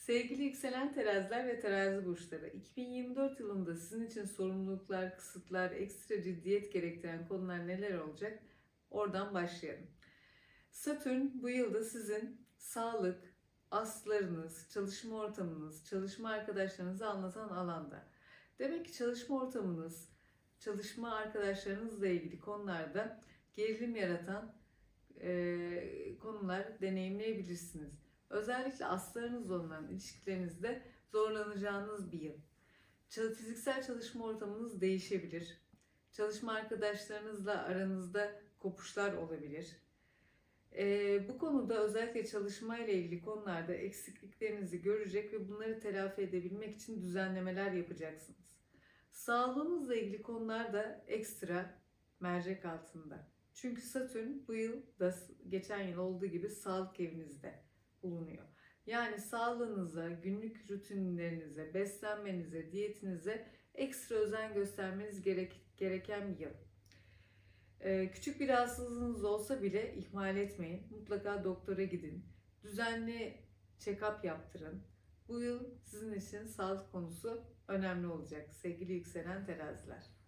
Sevgili yükselen teraziler ve terazi burçları, 2024 yılında sizin için sorumluluklar, kısıtlar, ekstra ciddiyet gerektiren konular neler olacak? Oradan başlayalım. Satürn bu yılda sizin sağlık, aslarınız, çalışma ortamınız, çalışma arkadaşlarınızı anlatan alanda. Demek ki çalışma ortamınız, çalışma arkadaşlarınızla ilgili konularda gerilim yaratan e, konular deneyimleyebilirsiniz. Özellikle aslarınızla olan ilişkilerinizde zorlanacağınız bir yıl. Fiziksel çalışma ortamınız değişebilir. Çalışma arkadaşlarınızla aranızda kopuşlar olabilir. Ee, bu konuda özellikle çalışma ile ilgili konularda eksikliklerinizi görecek ve bunları telafi edebilmek için düzenlemeler yapacaksınız. Sağlığınızla ilgili konular da ekstra mercek altında. Çünkü Satürn bu yıl da geçen yıl olduğu gibi sağlık evinizde bulunuyor. Yani sağlığınıza, günlük rutinlerinize, beslenmenize, diyetinize ekstra özen göstermeniz gerek, gereken bir yıl. Ee, küçük bir rahatsızlığınız olsa bile ihmal etmeyin. Mutlaka doktora gidin. Düzenli check-up yaptırın. Bu yıl sizin için sağlık konusu önemli olacak sevgili yükselen teraziler.